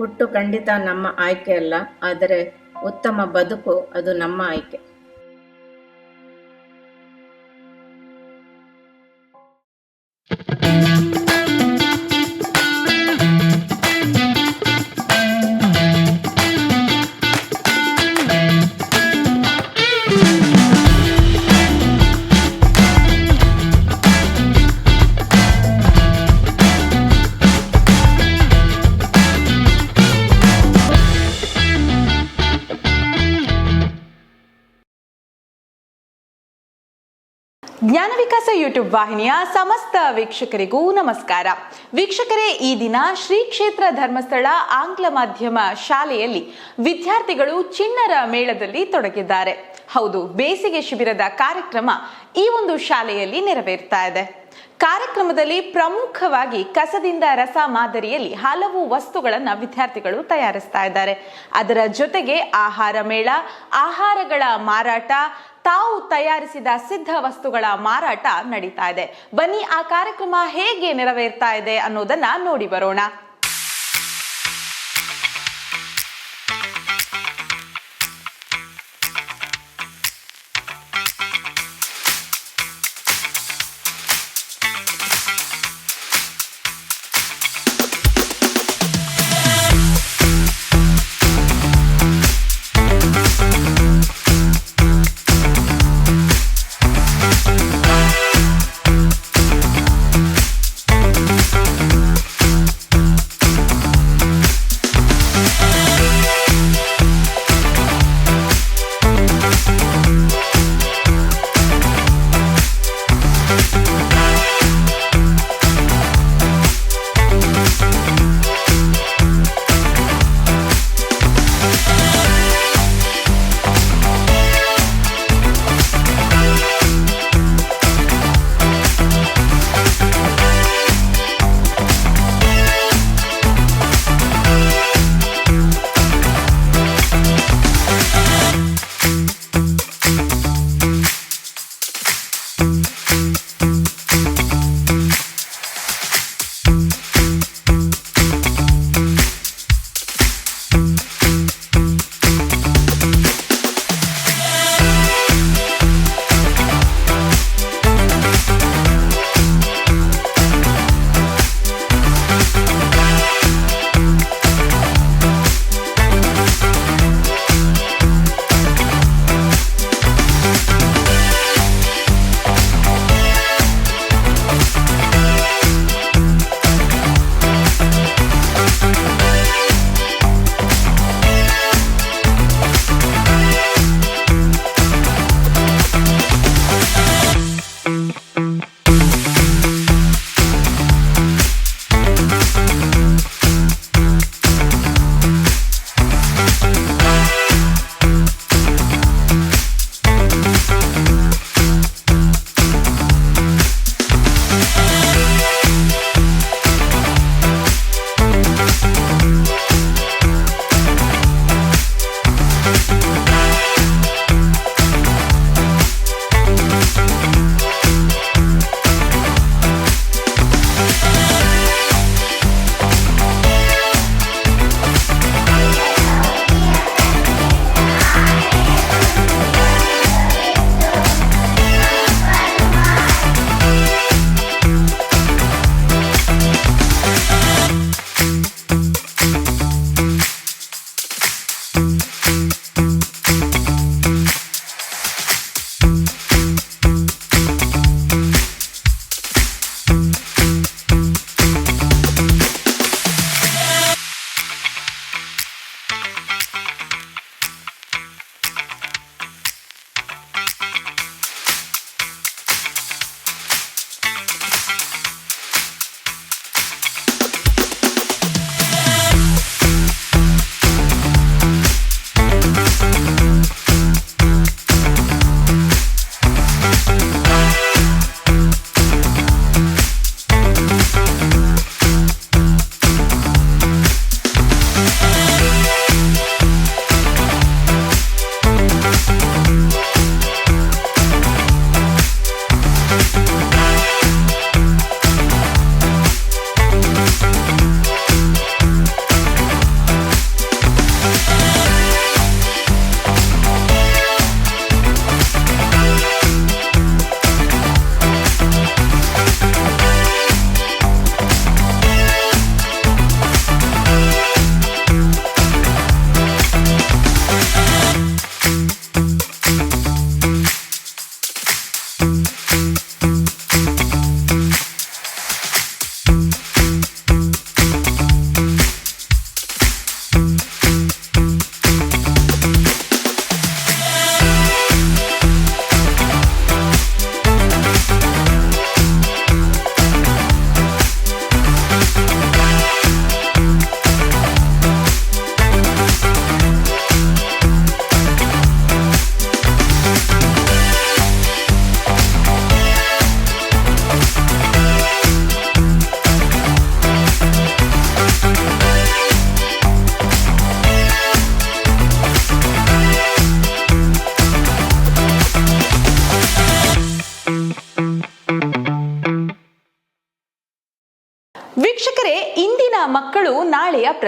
ಹುಟ್ಟು ಖಂಡಿತ ನಮ್ಮ ಆಯ್ಕೆ ಅಲ್ಲ ಆದರೆ ಉತ್ತಮ ಬದುಕು ಅದು ನಮ್ಮ ಆಯ್ಕೆ. ಜ್ಞಾನ ವಿಕಾಸ ಯೂಟ್ಯೂಬ್ ವಾಹಿನಿಯ ಸಮಸ್ತ ವೀಕ್ಷಕರಿಗೂ ನಮಸ್ಕಾರ. ವೀಕ್ಷಕರೇ, ಈ ದಿನ ಶ್ರೀ ಕ್ಷೇತ್ರ ಧರ್ಮಸ್ಥಳ ಆಂಗ್ಲ ಮಾಧ್ಯಮ ಶಾಲೆಯಲ್ಲಿ ವಿದ್ಯಾರ್ಥಿಗಳು ಚಿನ್ನರ ಮೇಳದಲ್ಲಿ ತೊಡಗಿದ್ದಾರೆ. ಹೌದು, ಬೇಸಿಗೆ ಶಿಬಿರದ ಕಾರ್ಯಕ್ರಮ ಈ ಒಂದು ಶಾಲೆಯಲ್ಲಿ ನೆರವೇರ್ತಾ ಇದೆ. ಕಾರ್ಯಕ್ರಮದಲ್ಲಿ ಪ್ರಮುಖವಾಗಿ ಕಸದಿಂದ ರಸ ಮಾದರಿಯಲ್ಲಿ ಹಲವು ವಸ್ತುಗಳನ್ನು ವಿದ್ಯಾರ್ಥಿಗಳು ತಯಾರಿಸ್ತಾ ಇದ್ದಾರೆ. ಅದರ ಜೊತೆಗೆ ಆಹಾರ ಮೇಳ, ಆಹಾರಗಳ ಮಾರಾಟ, ತಾವು ತಯಾರಿಸಿದ ಸಿದ್ಧ ವಸ್ತುಗಳ ಮಾರಾಟ ನಡೀತಾ ಇದೆ. ಬನ್ನಿ ಆ ಕಾರ್ಯಕ್ರಮ ಹೇಗೆ ನೆರವೇರ್ತಾ ಇದೆ ಅನ್ನೋದನ್ನ ನೋಡಿ ಬರೋಣ.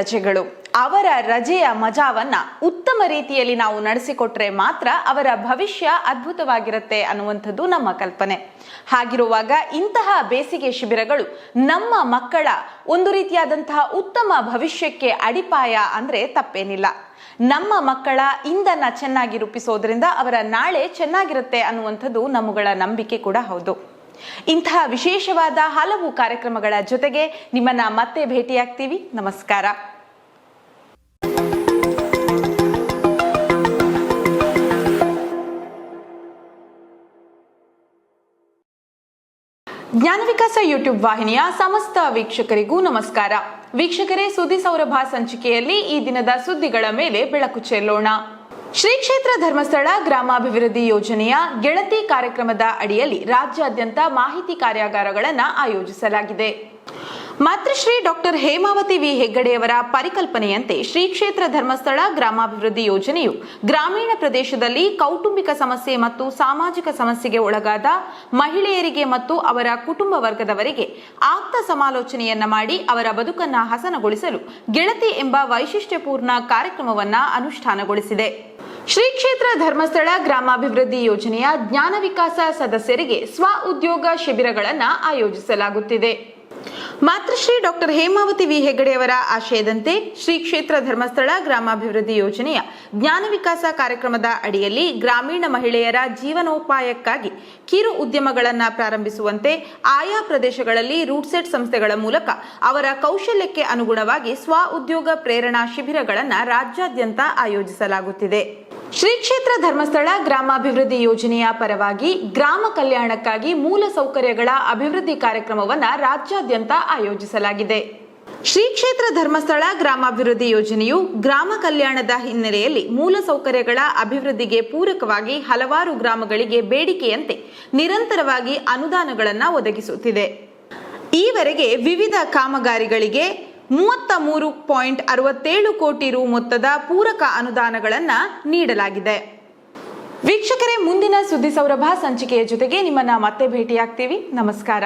ಪ್ರಜೆಗಳು ಅವರ ರಜೆಯ ಮಜಾವನ್ನ ಉತ್ತಮ ರೀತಿಯಲ್ಲಿ ನಾವು ನಡೆಸಿಕೊಟ್ರೆ ಮಾತ್ರ ಅವರ ಭವಿಷ್ಯ ಅದ್ಭುತವಾಗಿರುತ್ತೆ ಅನ್ನುವಂಥದ್ದು ನಮ್ಮ ಕಲ್ಪನೆ. ಹಾಗಿರುವಾಗ ಇಂತಹ ಬೇಸಿಗೆ ಶಿಬಿರಗಳು ನಮ್ಮ ಮಕ್ಕಳ ಒಂದು ರೀತಿಯಾದಂತಹ ಉತ್ತಮ ಭವಿಷ್ಯಕ್ಕೆ ಅಡಿಪಾಯ ಅಂದ್ರೆ ತಪ್ಪೇನಿಲ್ಲ. ನಮ್ಮ ಮಕ್ಕಳ ಇಂದನ್ನ ಚೆನ್ನಾಗಿ ರೂಪಿಸೋದ್ರಿಂದ ಅವರ ನಾಳೆ ಚೆನ್ನಾಗಿರುತ್ತೆ ಅನ್ನುವಂಥದ್ದು ನಮ್ಮಗಳ ನಂಬಿಕೆ ಕೂಡ ಹೌದು. ಇಂತಹ ವಿಶೇಷವಾದ ಹಲವು ಕಾರ್ಯಕ್ರಮಗಳ ಜೊತೆಗೆ ನಿಮ್ಮನ್ನ ಮತ್ತೆ ಭೇಟಿಯಾಗ್ತೀವಿ. ನಮಸ್ಕಾರ. ಜ್ಞಾನ ವಿಕಾಸ ಯೂಟ್ಯೂಬ್ ವಾಹಿನಿಯ ಸಮಸ್ತ ವೀಕ್ಷಕರಿಗೂ ನಮಸ್ಕಾರ. ವೀಕ್ಷಕರೇ, ಸುದ್ದಿ ಸೌರಭ ಸಂಚಿಕೆಯಲ್ಲಿ ಈ ದಿನದ ಸುದ್ದಿಗಳ ಮೇಲೆ ಬೆಳಕು ಚೆಲ್ಲೋಣ. ಶ್ರೀ ಕ್ಷೇತ್ರ ಧರ್ಮಸ್ಥಳ ಗ್ರಾಮಾಭಿವೃದ್ಧಿ ಯೋಜನೆಯ ಗೆಳತಿ ಕಾರ್ಯಕ್ರಮದ ಅಡಿಯಲ್ಲಿ ರಾಜ್ಯಾದ್ಯಂತ ಮಾಹಿತಿ ಕಾರ್ಯಾಗಾರಗಳನ್ನು ಆಯೋಜಿಸಲಾಗಿದೆ. ಮಾತೃಶ್ರೀ ಡಾಕ್ಟರ್ ಹೇಮಾವತಿ ವಿ ಹೆಗ್ಗಡೆಯವರ ಪರಿಕಲ್ಪನೆಯಂತೆ ಶ್ರೀ ಕ್ಷೇತ್ರ ಧರ್ಮಸ್ಥಳ ಗ್ರಾಮಾಭಿವೃದ್ಧಿ ಯೋಜನೆಯು ಗ್ರಾಮೀಣ ಪ್ರದೇಶದಲ್ಲಿ ಕೌಟುಂಬಿಕ ಸಮಸ್ಯೆ ಮತ್ತು ಸಾಮಾಜಿಕ ಸಮಸ್ಯೆಗೆ ಒಳಗಾದ ಮಹಿಳೆಯರಿಗೆ ಮತ್ತು ಅವರ ಕುಟುಂಬ ವರ್ಗದವರಿಗೆ ಆಪ್ತ ಸಮಾಲೋಚನೆಯನ್ನ ಮಾಡಿ ಅವರ ಬದುಕನ್ನ ಹಸನಗೊಳಿಸಲು ಗೆಳತಿ ಎಂಬ ವೈಶಿಷ್ಟ್ಯಪೂರ್ಣ ಕಾರ್ಯಕ್ರಮವನ್ನ ಅನುಷ್ಠಾನಗೊಳಿಸಿದೆ. ಶ್ರೀ ಕ್ಷೇತ್ರ ಧರ್ಮಸ್ಥಳ ಗ್ರಾಮಾಭಿವೃದ್ಧಿ ಯೋಜನೆಯ ಜ್ಞಾನ ವಿಕಾಸ ಸದಸ್ಯರಿಗೆ ಸ್ವ ಉದ್ಯೋಗ ಶಿಬಿರಗಳನ್ನು ಆಯೋಜಿಸಲಾಗುತ್ತಿದೆ. ಮಾತೃಶ್ರೀ ಡಾಕ್ಟರ್ ಹೇಮಾವತಿ ವಿ ಹೆಗಡೆಯವರ ಆಶಯದಂತೆ ಶ್ರೀ ಕ್ಷೇತ್ರ ಧರ್ಮಸ್ಥಳ ಗ್ರಾಮಾಭಿವೃದ್ಧಿ ಯೋಜನೆಯ ಜ್ಞಾನ ವಿಕಾಸ ಕಾರ್ಯಕ್ರಮದ ಅಡಿಯಲ್ಲಿ ಗ್ರಾಮೀಣ ಮಹಿಳೆಯರ ಜೀವನೋಪಾಯಕ್ಕಾಗಿ ಕಿರು ಉದ್ಯಮಗಳನ್ನು ಪ್ರಾರಂಭಿಸುವಂತೆ ಆಯಾ ಪ್ರದೇಶಗಳಲ್ಲಿ ರೂಟ್ಸೆಟ್ ಸಂಸ್ಥೆಗಳ ಮೂಲಕ ಅವರ ಕೌಶಲ್ಯಕ್ಕೆ ಅನುಗುಣವಾಗಿ ಸ್ವ ಉದ್ಯೋಗ ಪ್ರೇರಣಾ ಶಿಬಿರಗಳನ್ನು ರಾಜ್ಯಾದ್ಯಂತ ಆಯೋಜಿಸಲಾಗುತ್ತಿದೆ. ಶ್ರೀ ಕ್ಷೇತ್ರ ಧರ್ಮಸ್ಥಳ ಗ್ರಾಮಾಭಿವೃದ್ಧಿ ಯೋಜನೆಯ ಪರವಾಗಿ ಗ್ರಾಮ ಕಲ್ಯಾಣಕ್ಕಾಗಿ ಮೂಲ ಸೌಕರ್ಯಗಳ ಅಭಿವೃದ್ಧಿ ಕಾರ್ಯಕ್ರಮವನ್ನು ರಾಜ್ಯಾದ್ಯಂತ ಆಯೋಜಿಸಲಾಗಿದೆ. ಶ್ರೀ ಕ್ಷೇತ್ರ ಧರ್ಮಸ್ಥಳ ಗ್ರಾಮಾಭಿವೃದ್ಧಿ ಯೋಜನೆಯು ಗ್ರಾಮ ಕಲ್ಯಾಣದ ಹಿನ್ನೆಲೆಯಲ್ಲಿ ಮೂಲ ಸೌಕರ್ಯಗಳ ಅಭಿವೃದ್ಧಿಗೆ ಪೂರಕವಾಗಿ ಹಲವಾರು ಗ್ರಾಮಗಳಿಗೆ ಬೇಡಿಕೆಯಂತೆ ನಿರಂತರವಾಗಿ ಅನುದಾನಗಳನ್ನು ಒದಗಿಸುತ್ತಿದೆ. ಈವರೆಗೆ ವಿವಿಧ ಕಾಮಗಾರಿಗಳಿಗೆ ಮೂವತ್ತ ಮೂರು ಪಾಯಿಂಟ್ ಅರವತ್ತೇಳು ಕೋಟಿ ರು ಮೊತ್ತದ ಪೂರಕ ಅನುದಾನಗಳನ್ನು ನೀಡಲಾಗಿದೆ. ವೀಕ್ಷಕರೇ, ಮುಂದಿನ ಸುದ್ದಿ ಸೌರಭ ಸಂಚಿಕೆಯ ಜೊತೆಗೆ ನಿಮ್ಮನ್ನ ಮತ್ತೆ ಭೇಟಿಯಾಗ್ತೀವಿ. ನಮಸ್ಕಾರ.